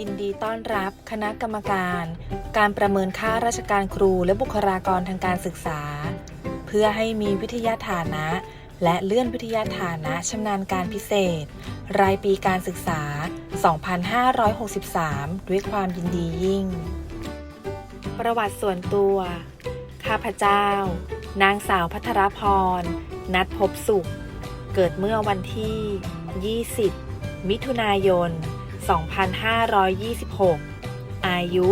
ยินดีต้อนรับคณะกรรมการ การประเมินค่าราชการครูและบุคลากรทางการศึกษา เพื่อให้มีวิทยาฐานะ และเลื่อนวิทยาฐานะชำนาญการพิเศษ รายปีการศึกษา 2563 ด้วยความยินดียิ่ง ประวัติส่วนตัว ข้าพเจ้า นางสาวพัทรพร นัดพบสุข เกิดเมื่อวันที่ 20 มิถุนายน 2526 อายุ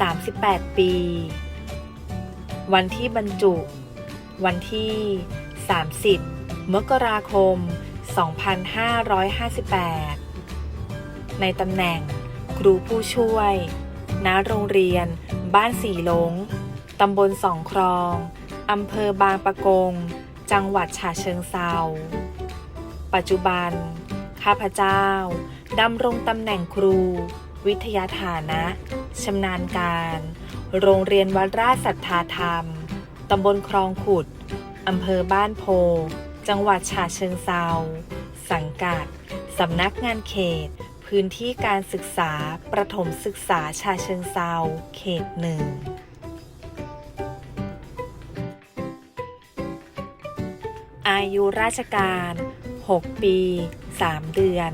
38 ปี วันที่บรรจุ วันที่ 30 มกราคม 2558 ในตำแหน่งครูผู้ช่วย ณ โรงเรียน บ้านสีหลง ตำบลสองครองอำเภอบางปะกง จังหวัดฉะเชิงเซา ปัจจุบัน ข้าพเจ้าดำรงตำแหน่งครู วิทยาฐานะชำนาญการ โรงเรียนวัดราชสัทธาธรรม ตำบลคลองขุด อำเภอบ้านโพ จังหวัดฉะเชิงเซา สังกัด สำนักงานเขต พื้นที่การศึกษาประถมศึกษาชาเชิงเซา เขตหนึ่งอายุราชการ 6 ปี 3 เดือน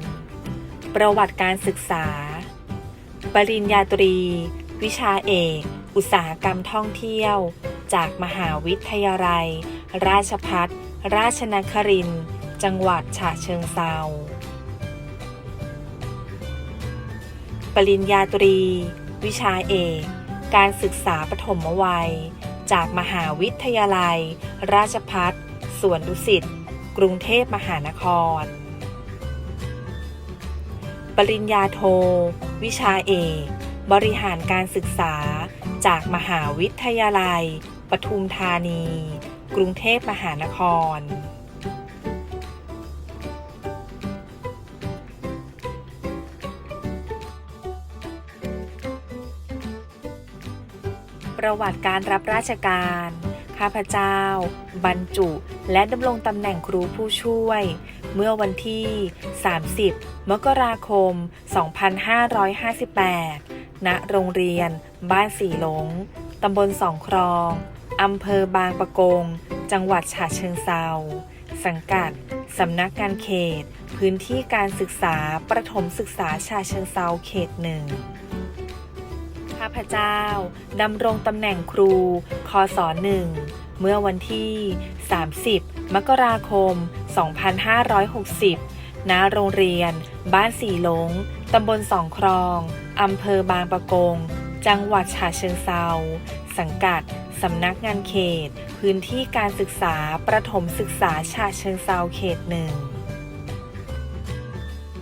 ประวัติการศึกษา ปริญญาตรี วิชาเอก อุตสาหกรรมท่องเที่ยว จากมหาวิทยาลัย ราชพัฒราชนครินจังหวัดฉะเชิงเซาปริญญาตรี วิชาเอก การศึกษาปฐมวัย จากมหาวิทยาลัย ราชพัฒสวนดุสิต กรุงเทพมหานคร ปริญญาโท วิชาเอก บริหารการศึกษา จากมหาวิทยาลัย ปทุมธานี กรุงเทพมหานคร ประวัติการรับราชการ ข้าพเจ้า บรรจุ และดำรงตำแหน่งครูผู้ช่วย เมื่อวันที่ 30 มกราคม 2558 ณ โรงเรียน บ้านสีหลง ตำบลสองครองอำเภอบางปะกง จังหวัดฉะเชิงเซา สังกัด สำนักงานเขต พื้นที่การศึกษาประถมศึกษาชาเชิงเซาเขตหนึ่งข้าพเจ้า ดำรงตำแหน่งครู คศหนึ่ง เมื่อวันที่ 30 มกราคม 2560 ณ โรงเรียน บ้านสีหลง ตำบลสองครอง อำเภอบางปะกง จังหวัดฉะเชิงเซา สังกัด สำนักงานเขต พื้นที่การศึกษาประถมศึกษาฉะเชิงเซาเขตหนึ่ง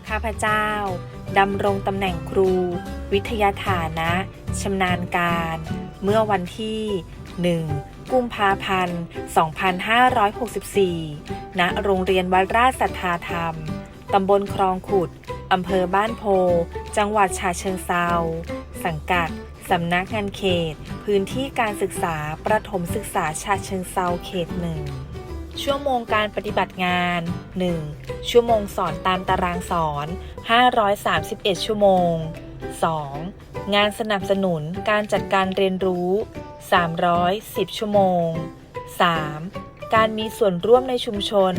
ข้าพเจ้าดำรงตำแหน่งครู วิทยาฐานะชำนาญการ เมื่อวันที่ 1 กุมภาพันธ์ 2564 ณ โรงเรียนวัดราชสัทธาธรรม ตำบลคลองขุด อำเภอบ้านโพ จังหวัดฉะเชิงเซา สังกัด สำนักงานเขต พื้นที่การศึกษาประถมศึกษาฉะเชิงเซาเขตหนึ่ง ชั่วโมงการปฏิบัติงาน 1. ชั่วโมงสอนตามตารางสอน 531 ชั่วโมง 2. งานสนับสนุนการจัดการเรียนรู้ 310 ชั่วโมง 3. การมีส่วนร่วมในชุมชน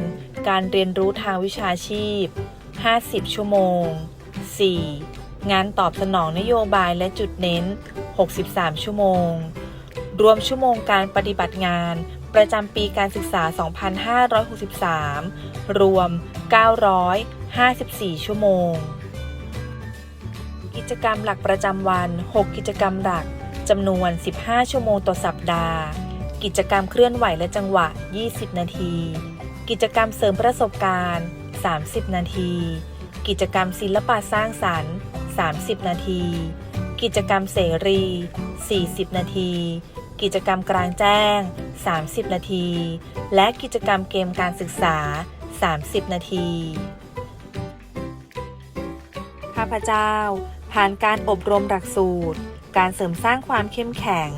การเรียนรู้ทางวิชาชีพ 50 ชั่วโมง 4. งานตอบสนองนโยบายและจุดเน้น 63 ชั่วโมง รวมชั่วโมงการปฏิบัติงาน ประจำปีการศึกษา 2563 รวม 954 ชั่วโมง กิจกรรมหลักประจำวัน 6 กิจกรรมหลัก จำนวน 15 ชั่วโมงต่อสัปดาห์ กิจกรรมเคลื่อนไหวและจังหวะ 20 นาที กิจกรรมเสริมประสบการณ์ 30 นาที กิจกรรมศิลปะสร้างสรรค์ 30 นาที กิจกรรมเสรี 40 นาที กิจกรรมกลางแจ้ง 30 นาที และกิจกรรมเกมการศึกษา 30 นาทีข้าพเจ้า ผ่านการอบรมหลักสูตร การเสริมสร้างความเข้มแข็ง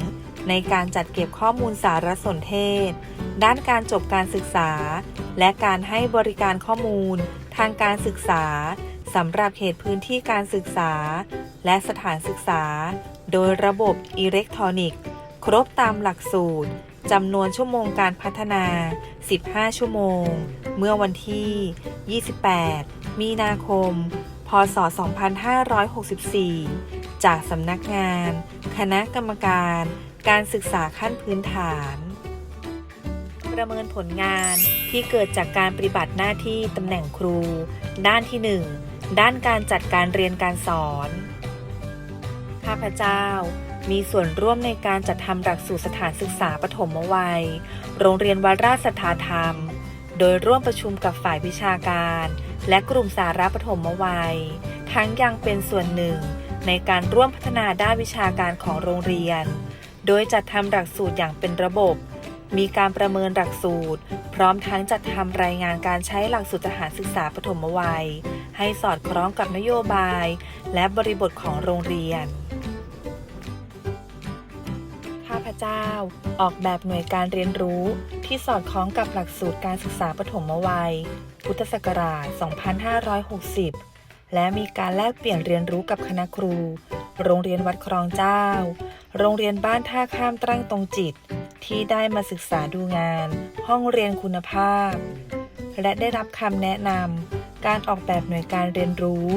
ในการจัดเก็บข้อมูลสารสนเทศ ด้านการจบการศึกษา และการให้บริการข้อมูล ทางการศึกษาสำหรับเขตพื้นที่การศึกษา และสถานศึกษา โดยระบบอิเล็กทรอนิกส์ ครบตามหลักสูตรจำนวนชั่วโมงการพัฒนา 15 ชั่วโมง เมื่อวันที่ 28 มีนาคม พศ 2564 จากสำนักงาน คณะกรรมการ การศึกษาขั้นพื้นฐาน ประเมินผลงานที่เกิดจากการปฏิบัติหน้าที่ตำแหน่งครู ด้านที่ 1 ด้านการจัดการเรียนการสอน ข้าพเจ้ามีส่วนร่วมในการจัดทำหลักสูตรสถานศึกษาปฐมวัย โรงเรียนวัดราชสัทธาธรรม โดยร่วมประชุมกับฝ่ายวิชาการ และกลุ่มสาระปฐมวัย ทั้งยังเป็นส่วนหนึ่ง ในการร่วมพัฒนาด้านวิชาการของโรงเรียน โดยจัดทำหลักสูตรอย่างเป็นระบบ มีการประเมินหลักสูตร พร้อมทั้งจัดทำรายงานการใช้หลักสูตรทหารศึกษาปฐมวัย ให้สอดคล้องกับนโยบาย และบริบทของโรงเรียนข้าพเจ้า ออกแบบหน่วยการเรียนรู้ที่สอดคล้องกับหลักสูตรการศึกษาปฐมวัย พุทธศักราช 2560 และมีการแลกเปลี่ยนเรียนรู้กับคณะครู โรงเรียนวัดครองเจ้า โรงเรียนบ้านท่าข้ามตรังตรงจิต ที่ได้มาศึกษาดูงาน ห้องเรียนคุณภาพ และได้รับคำแนะนำการออกแบบหน่วยการเรียนรู้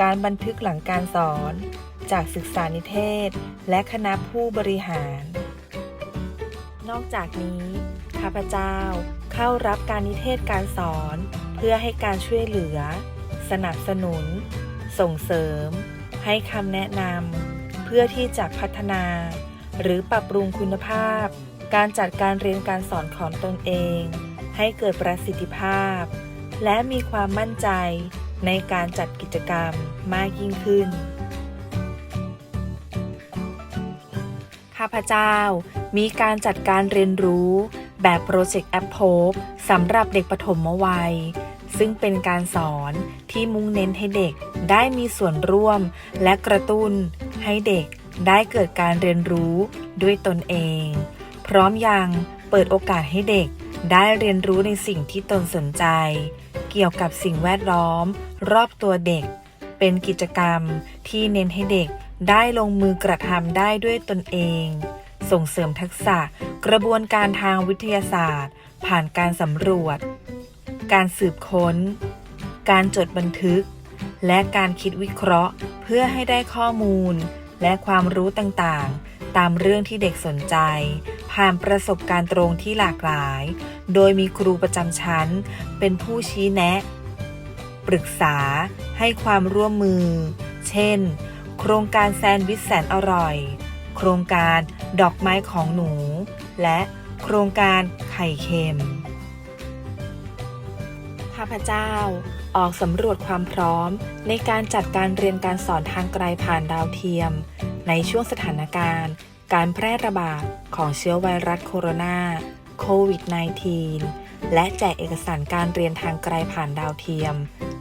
การบันทึกหลังการสอน จากศึกษานิเทศ และคณะผู้บริหาร นอกจากนี้ข้าพเจ้าเข้ารับการนิเทศการสอน เพื่อให้การช่วยเหลือ สนับสนุน ส่งเสริม ให้คำแนะนำเพื่อที่จะพัฒนา หรือปรับปรุงคุณภาพ การจัดการเรียนการสอนของตนเอง ให้เกิดประสิทธิภาพ และมีความมั่นใจในการจัดกิจกรรมมากยิ่งขึ้น ข้าพเจ้ามีการจัดการเรียนรู้แบบโปรเจกต์แอปโพบสำหรับเด็กปฐมวัย ซึ่งเป็นการสอนที่มุ่งเน้นให้เด็กได้มีส่วนร่วม และกระตุ้นให้เด็กได้เกิดการเรียนรู้ด้วยตนเอง พร้อมยังเปิดโอกาสให้เด็กได้เรียนรู้ในสิ่งที่ตนสนใจ เกี่ยวกับสิ่งแวดล้อม รอบตัวเด็ก เป็นกิจกรรมที่เน้นให้เด็กได้ลงมือกระทำได้ด้วยตนเอง ส่งเสริมทักษะกระบวนการทางวิทยาศาสตร์ ผ่านการสำรวจ การสืบค้น การจดบันทึก และการคิดวิเคราะห์ เพื่อให้ได้ข้อมูล และความรู้ต่างๆ ตามเรื่องที่เด็กสนใจ ผ่านประสบการณ์ตรงที่หลากหลาย โดยมีครูประจำชั้น เป็นผู้ชี้แนะ ปรึกษา ให้ความร่วมมือ เช่น โครงการแซนด์วิชแสนอร่อย โครงการดอกไม้ของหนู และโครงการไข่เค็ม ข้าพเจ้า ออกสำรวจความพร้อม ในการจัดการเรียนการสอนทางไกลผ่านดาวเทียม ในช่วงสถานการณ์ การแพร่ระบาดของเชื้อไวรัสโคโรนาโควิด -19 และแจกเอกสารการเรียนทางไกลผ่านดาวเทียม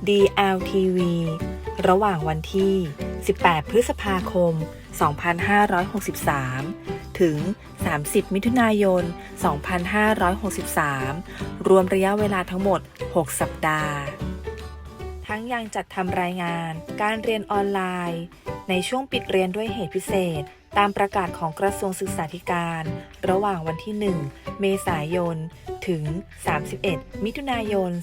DLTV ระหว่างวันที่ 18 พฤษภาคม 2563 ถึง 30 มิถุนายน 2563 รวมระยะเวลาทั้งหมด 6 สัปดาห์ ทั้งยังจัดทำรายงาน การเรียนออนไลน์ ในช่วงปิดเรียนด้วยเหตุพิเศษ ตามประกาศของกระทรวงศึกษาธิการ ระหว่างวันที่ 1 เมษายน ถึง 31 มิถุนายน 2563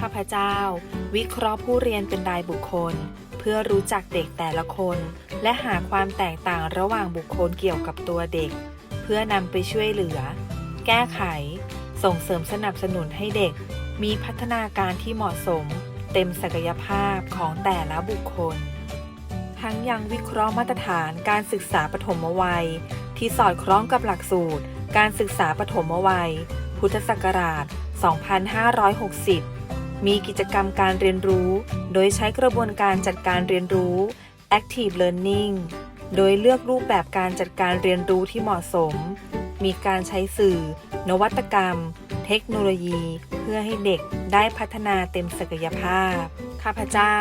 ข้าพเจ้า วิเคราะห์ผู้เรียนเป็นรายบุคคล พื่อรู้จักเด็กแต่ละคน และหาความแตกต่างระหว่างบุคคลเกี่ยวกับตัวเด็ก เพื่อนำไปช่วยเหลือ แก้ไข ส่งเสริมสนับสนุนให้เด็ก มีพัฒนาการที่เหมาะสม เต็มศักยภาพของแต่ละบุคคล ทั้งยังวิเคราะห์มาตรฐานการศึกษาปฐมวัย ที่สอดคล้องกับหลักสูตร การศึกษาปฐมวัย พุทธศักราช 2560 มีกิจกรรมการเรียนรู้ โดยใช้กระบวนการจัดการเรียนรู้ active learning โดยเลือกรูปแบบการจัดการเรียนรู้ที่เหมาะสม มีการใช้สื่อ นวัตกรรม เทคโนโลยี เพื่อให้เด็กได้พัฒนาเต็มศักยภาพ ข้าพเจ้า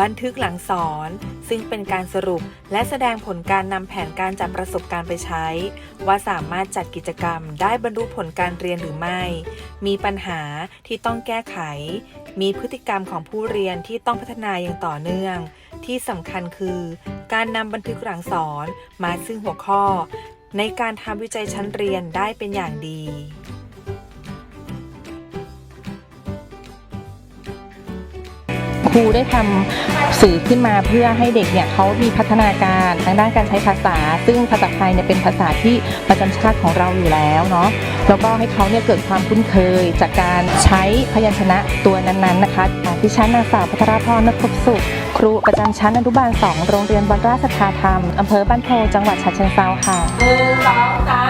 บันทึกหลังสอน ซึ่งเป็นการสรุปและแสดงผลการนำแผนการจัดประสบการณ์ไปใช้ ว่าสามารถจัดกิจกรรมได้บรรลุผลการเรียนหรือไม่ มีปัญหาที่ต้องแก้ไข มีพฤติกรรมของผู้เรียนที่ต้องพัฒนาอย่างต่อเนื่อง ที่สำคัญคือ การนำบันทึกหลังสอนมาซึ่งหัวข้อ ในการทำวิจัยชั้นเรียนได้เป็นอย่างดี ครูได้ทำสื่อขึ้นมาเพื่อให้เด็กเนี่ยเขามีพัฒนาการทางด้านการใช้ภาษา ซึ่งภาษาไทยเนี่ยเป็นภาษาที่ประจำชาติของเราอยู่แล้วเนาะแล้วก็ให้เขาเนี่ยเกิดความคุ้นเคยจากการใช้พยัญชนะตัวนั้นๆนะคะดิฉันนางสาวพัทรพรนพสุข ครูประจำชั้นอนุบาล 2 โรงเรียนวัดราชสัทธาธรรมอำเภอบ้านโพจังหวัดฉะเชิงเทราค่ะข้า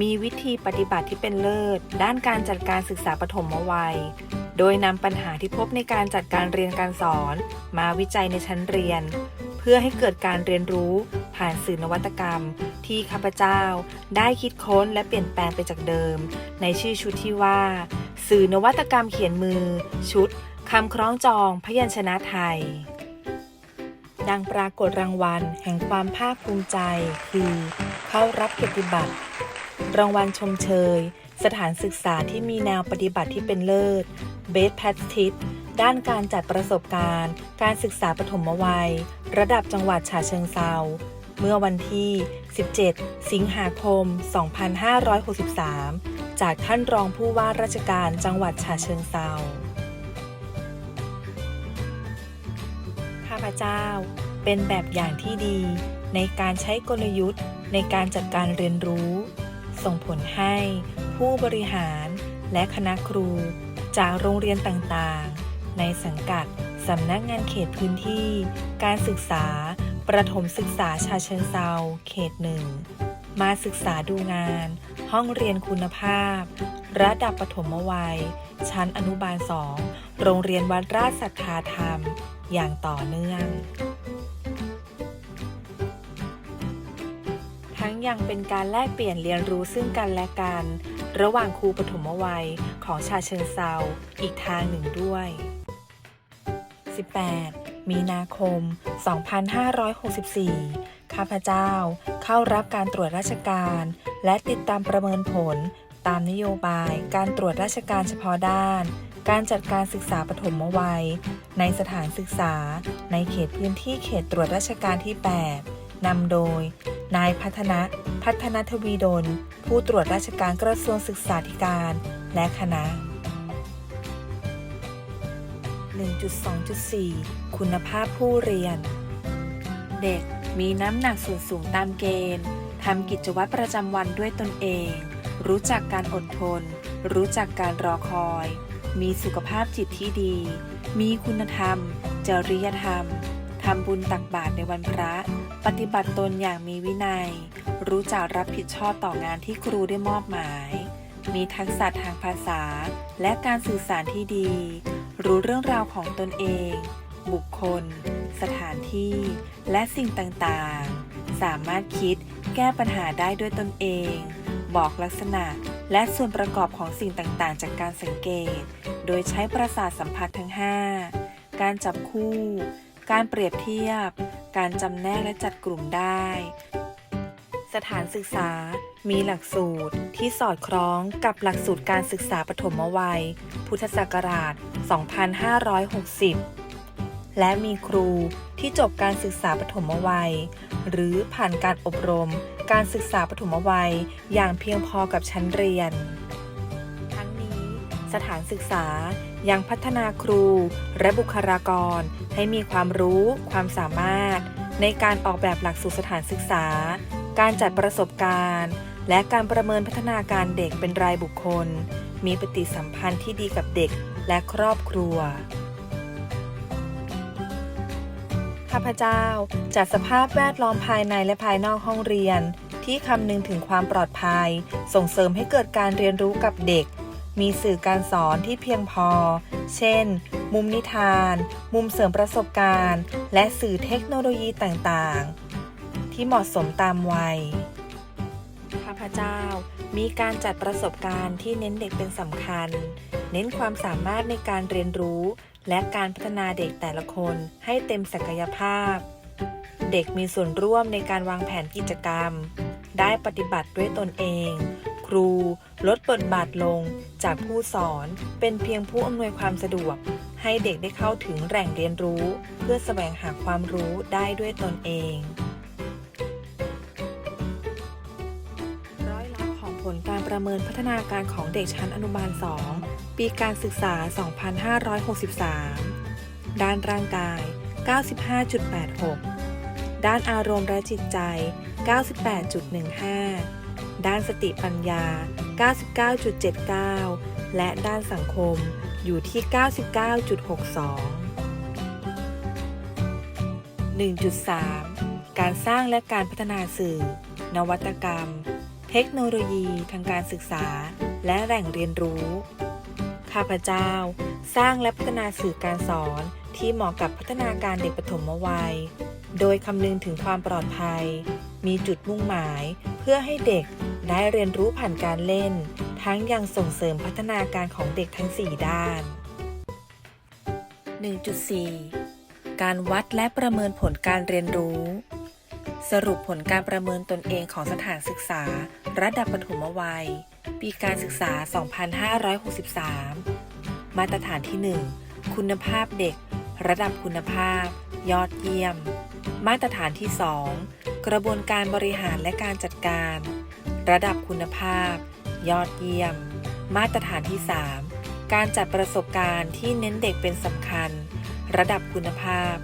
มีวิธีปฏิบัติที่เป็นเลิศ ด้านการจัดการศึกษาปฐมวัย โดยนำปัญหาที่พบในการจัดการเรียนการสอน มาวิจัยในชั้นเรียน เพื่อให้เกิดการเรียนรู้ผ่านสื่อนวัตกรรม ที่ข้าพเจ้า ได้คิดค้นและเปลี่ยนแปลงไปจากเดิม ในชื่อชุดที่ว่า สื่อนวัตกรรมเขียนมือ ชุดคำคล้องจอง พยัญชนะไทย ดังปรากฏรางวัลแห่งความภาคภูมิใจ คือ เข้ารับเกียรติบัตร รางวัลชมเชย สถานศึกษาที่มีแนวปฏิบัติที่เป็นเลิศ Best p r a c t i c ด้านการจัดประสบการณ์ การศึกษาปฐมวัย ระดับจังหวัดฉะเชิงเซาเมื่อวันที่ 17 สิงหาคม 2563 จากท่านรองผู้ว่าราชการจังหวัดฉะเชิงเซาข้าพเจ้าเป็นแบบอย่างที่ดีในการใช้กลยุทธ์ในการจัดการเรียนรู้ ส่งผลให้ผู้บริหารและคณะครู จากโรงเรียนต่างๆ ในสังกัดสำนักงานเขตพื้นที่ การศึกษา ประถมศึกษาชาเชิงเซาเขตหนึ่งมาศึกษาดูงาน ห้องเรียนคุณภาพ ระดับปฐมวัย ชั้นอนุบาลสองโรงเรียนวัดราชสัทธาธรรม อย่างต่อเนื่อง ทั้งยังเป็นการแลกเปลี่ยนเรียนรู้ซึ่งกันและกัน ระหว่างครูปฐมวัยของชาเชิงเซาอีกทางหนึ่งด้วย 18 มีนาคม 2564 ข้าพเจ้าเข้ารับการตรวจราชการ และติดตามประเมินผลตามนโยบายการตรวจราชการเฉพาะด้าน การจัดการศึกษาปฐมวัย ในสถานศึกษา ในเขตพื้นที่เขตตรวจราชการที่ 8 นำโดย นายพัฒนะ พัฒนทวีดล ผู้ตรวจราชการกระทรวงศึกษาธิการ และคณะ 1.2.4 คุณภาพผู้เรียน เด็กมีน้ำหนักส่วนสูงตามเกณฑ์ทำกิจวัตรประจำวันด้วยตนเอง รู้จักการอดทน รู้จักการรอคอย มีสุขภาพจิตที่ดี มีคุณธรรม จริยธรรม ทำบุญตักบาตรในวันพระ ปฏิบัติตนอย่างมีวินัย รู้จักรับผิดชอบต่องานที่ครูได้มอบหมาย มีทักษะทางภาษา และการสื่อสารที่ดี รู้เรื่องราวของตนเอง บุคคล สถานที่ และสิ่งต่างๆ สามารถคิดแก้ปัญหาได้ด้วยตนเอง บอกลักษณะและส่วนประกอบของสิ่งต่างๆ จากการสังเกต โดยใช้ประสาทสัมผัสทั้ง 5 การจับคู่ การเปรียบเทียบ การจำแนกและจัดกลุ่มได้ สถานศึกษา มีหลักสูตรที่สอดคล้องกับหลักสูตรการศึกษาปฐมวัย พุทธศักราช 2560 และมีครูที่จบการศึกษาปฐมวัย หรือผ่านการอบรม การศึกษาปฐมวัย อย่างเพียงพอกับชั้นเรียน ทั้งนี้สถานศึกษา ยังพัฒนาครูและบุคลากร ให้มีความรู้ ความสามารถ ในการออกแบบหลักสูตรสถานศึกษา การจัดประสบการณ์ และการประเมินพัฒนาการเด็กเป็นรายบุคคล มีปฏิสัมพันธ์ที่ดีกับเด็กและครอบครัวข้าพเจ้าจัดสภาพแวดล้อมภายในและภายนอกห้องเรียน ที่คำนึงถึงความปลอดภัย ส่งเสริมให้เกิดการเรียนรู้กับเด็ก มีสื่อการสอนที่เพียงพอ เช่น มุมนิทาน มุมเสริมประสบการณ์ และสื่อเทคโนโลยีต่างๆ ที่เหมาะสมตามวัย ข้าพเจ้ามีการจัดประสบการณ์ที่เน้นเด็กเป็นสำคัญ เน้นความสามารถในการเรียนรู้ และการพัฒนาเด็กแต่ละคนให้เต็มศักยภาพ เด็กมีส่วนร่วมในการวางแผนกิจกรรม ได้ปฏิบัติด้วยตนเอง ครู ลดบทบาทลง จากผู้สอนเป็นเพียงผู้อำนวยความสะดวก ให้เด็กได้เข้าถึงแหล่งเรียนรู้ เพื่อแสวงหาความรู้ได้ด้วยตนเองร้อยละของผลการประเมินพัฒนาการของเด็กชั้นอนุบาล 2 ปีการศึกษา 2563 ด้านร่างกาย 95.86 ด้านอารมณ์และจิตใจ 98.15 ด้านสติปัญญา 99.79 และด้านสังคมอยู่ที่ 99.62 1.3 การสร้างและการพัฒนาสื่อ นวัตกรรม เทคโนโลยีทางการศึกษา และแหล่งเรียนรู้ ข้าพเจ้า สร้างและพัฒนาสื่อการสอนที่เหมาะกับพัฒนาการเด็กปฐมวัย โดยคำนึงถึงความปลอดภัย มีจุดมุ่งหมาย พื่อให้เด็กได้เรียนรู้ผ่านการเล่น ทั้งยังส่งเสริมพัฒนาการของเด็กทั้ง 4 ด้าน 1.4 การวัดและประเมินผลการเรียนรู้ สรุปผลการประเมินตนเองของสถานศึกษา ระดับปฐมวัย ปีการศึกษา 2563 มาตรฐานที่ 1 คุณภาพเด็ก ระดับคุณภาพ ยอดเยี่ยม มาตรฐานที่ 2 กระบวนการบริหารและการจัดการ ระดับคุณภาพ ยอดเยี่ยม มาตรฐานที่ 3 การจัดประสบการณ์ที่เน้นเด็กเป็นสำคัญ ระดับคุณภาพ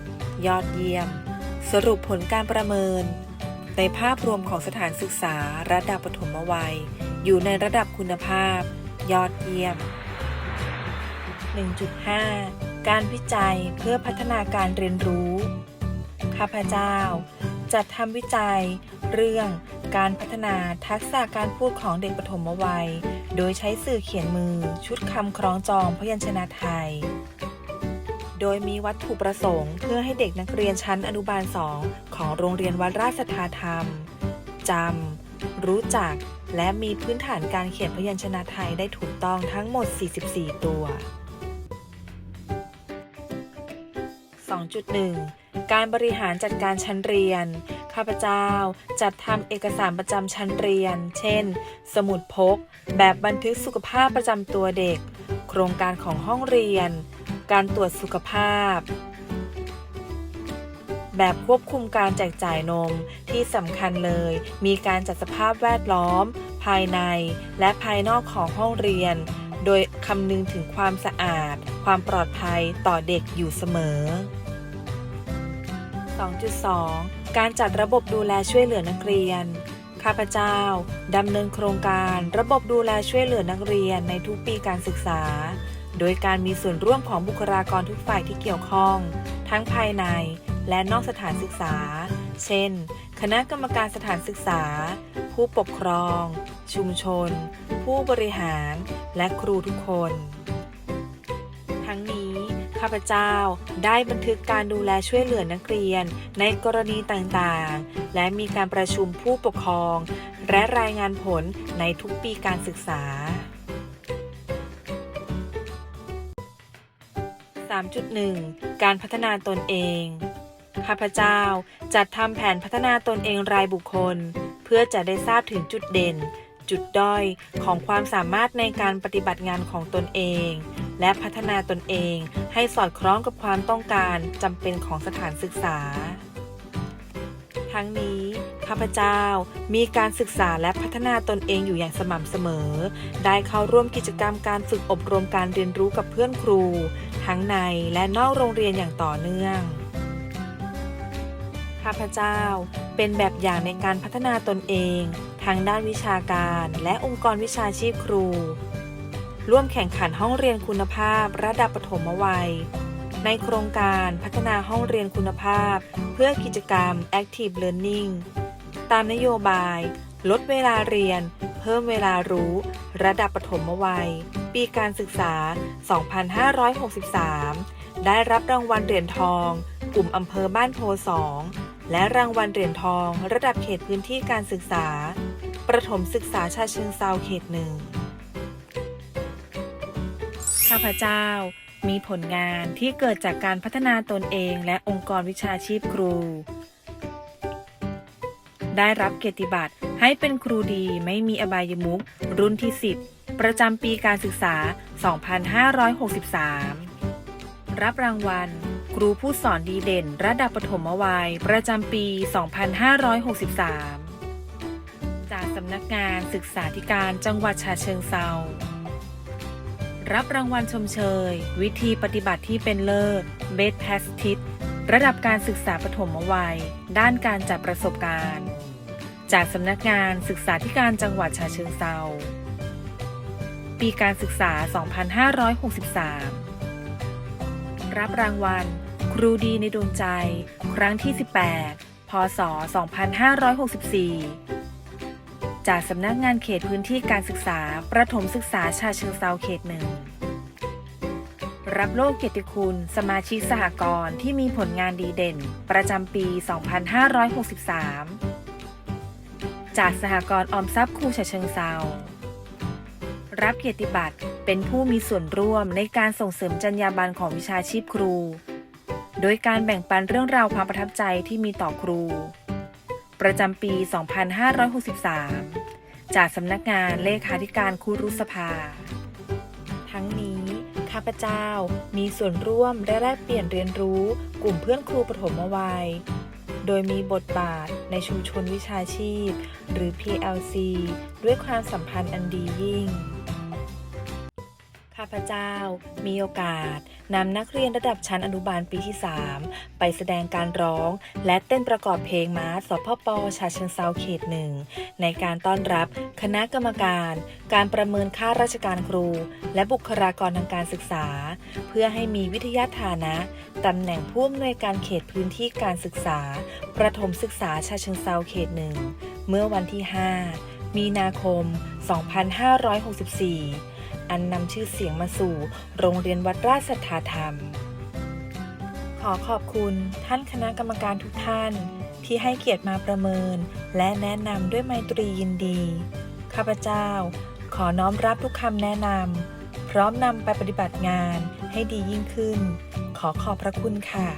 ยอดเยี่ยม สรุปผลการประเมิน ในภาพรวมของสถานศึกษา ระดับปฐมวัย อยู่ในระดับคุณภาพ ยอดเยี่ยม 1.5 การวิจัยเพื่อพัฒนาการเรียนรู้ ข้าพเจ้า จัดทำวิจัย เรื่องการพัฒนาทักษะการพูดของเด็กปฐมวัย โดยใช้สื่อเขียนมือชุดคำคล้องจองพยัญชนะไทย โดยมีวัตถุประสงค์ เพื่อให้เด็กนักเรียนชั้นอนุบาล2ของโรงเรียนวัดราชสัทธาธรรมจำรู้จัก และมีพื้นฐานการเขียนพยัญชนะไทยได้ถูกต้องทั้งหมด 44 ตัว 2.1 การบริหารจัดการชั้นเรียน ข้าพเจ้าจัดทำเอกสารประจำชั้นเรียน เช่น สมุดพก แบบบันทึกสุขภาพประจำตัวเด็ก โครงการของห้องเรียน การตรวจสุขภาพ แบบควบคุมการแจกจ่ายนมที่สำคัญเลย มีการจัดสภาพแวดล้อม ภายในและภายนอกของห้องเรียนโดยคำนึงถึงความสะอาด ความปลอดภัยต่อเด็กอยู่เสมอ 2.2 การจัดระบบดูแลช่วยเหลือนักเรียน ข้าพเจ้าดำเนินโครงการระบบดูแลช่วยเหลือนักเรียนในทุกปีการศึกษา โดยการมีส่วนร่วมของบุคลากรทุกฝ่ายที่เกี่ยวข้อง ทั้งภายในและนอกสถานศึกษา เช่น คณะกรรมการสถานศึกษา ผู้ปกครอง ชุมชน ผู้บริหาร และครูทุกคน ทั้งนี้ ข้าพเจ้า ได้บันทึกการดูแลช่วยเหลือนักเรียน ในกรณีต่างๆ และมีการประชุมผู้ปกครอง และรายงานผลในทุกปีการศึกษา 3.1 การพัฒนาตนเอง ข้าพเจ้าจัดทำแผนพัฒนาตนเองรายบุคคล เพื่อจะได้ทราบถึงจุดเด่น จุดด้อยของความสามารถในการปฏิบัติงานของตนเอง และพัฒนาตนเองให้สอดคล้องกับความต้องการจำเป็นของสถานศึกษา ทั้งนี้ข้าพเจ้ามีการศึกษาและพัฒนาตนเองอยู่อย่างสม่ำเสมอ ได้เข้าร่วมกิจกรรมการฝึกอบรมการเรียนรู้กับเพื่อนครู ทั้งในและนอกโรงเรียนอย่างต่อเนื่องข้าพเจ้าเป็นแบบอย่างในการพัฒนาตนเองทางด้านวิชาการและองค์กรวิชาชีพครู ร่วมแข่งขันห้องเรียนคุณภาพระดับปฐมวัย ในโครงการพัฒนาห้องเรียนคุณภาพ เพื่อกิจกรรม Active Learning ตามนโยบาย ลดเวลาเรียน เพิ่มเวลารู้ ระดับปฐมวัย ปีการศึกษา 2563 ได้รับรางวัลเหรียญทอง กลุ่มอำเภอบ้านโพสองและรางวัลเหรียญทอง ระดับเขตพื้นที่การศึกษา ประถมศึกษาชาเชิงเซาเขตหนึ่ง ข้าพเจ้ามีผลงานที่เกิดจากการพัฒนาตนเองและองค์กรวิชาชีพครู ได้รับเกียรติบัตรให้เป็นครูดีไม่มีอบายมุขรุ่นที่ 10 ประจำปีการศึกษา 2563 รับรางวัล ครูผู้สอนดีเด่น ระดับปฐมวัย ประจำปี 2563 จากสำนักงานศึกษาธิการจังหวัดฉะเชิงเซา รับรางวัลชมเชย วิธีปฏิบัติที่เป็นเลิศ Best Practice ระดับการศึกษาปฐมวัย ด้านการจัดประสบการณ์ จากสำนักงานศึกษาธิการจังหวัดฉะเชิงเซาปีการศึกษา 2563 รับรางวัล ครูดีในดวงใจ ครั้งที่ 18 พศ 2564 จากสำนักงานเขตพื้นที่การศึกษา ประถมศึกษาชาเชิงเซาเขตหนึ่ง รับโล่เกียรติคุณ สมาชิกสหกรณ์ที่มีผลงานดีเด่น ประจำปี 2563 จากสหกรณ์ออมทรัพย์ครูฉะเชิงเซารับเกียรติบัตรเป็นผู้มีส่วนร่วมในการส่งเสริมจรรยาบรรณของวิชาชีพครู โดยการแบ่งปันเรื่องราวความประทับใจที่มีต่อครู ประจำปี 2563 จากสำนักงานเลขาธิการครูรุสภา ทั้งนี้ข้าพเจ้ามีส่วนร่วมและแลกเปลี่ยนเรียนรู้กลุ่มเพื่อนครูปฐมวัย โดยมีบทบาทในชุมชนวิชาชีพ หรือ PLC ด้วยความสัมพันธ์อันดียิ่ง ข้าพเจ้ามีโอกาส นำนักเรียนระดับชั้นอนุบาลปีที่ 3 ไปแสดงการร้อง และเต้นประกอบเพลงม้าสพปชาเชิงเซาเขตหนึ่งในการต้อนรับคณะกรรมการ การประเมินค่าราชการครู และบุคลากรทางการศึกษา เพื่อให้มีวิทยาฐานะตำแหน่งผู้อำนวยการเขตพื้นที่การศึกษา ประถมศึกษาชาเชิงเซาเขตหนึ่งเมื่อวันที่ 5 มีนาคม 2564 อันนำชื่อเสียงมาสู่ โรงเรียนวัดราชสัทธาธรรม ขอขอบคุณท่านคณะกรรมการทุกท่าน ที่ให้เกียรติมาประเมิน และแนะนำด้วยไมตรียินดี ข้าพเจ้า ขอน้อมรับทุกคำแนะนำพร้อมนำไปปฏิบัติงานให้ดียิ่งขึ้น ขอขอบพระคุณค่ะ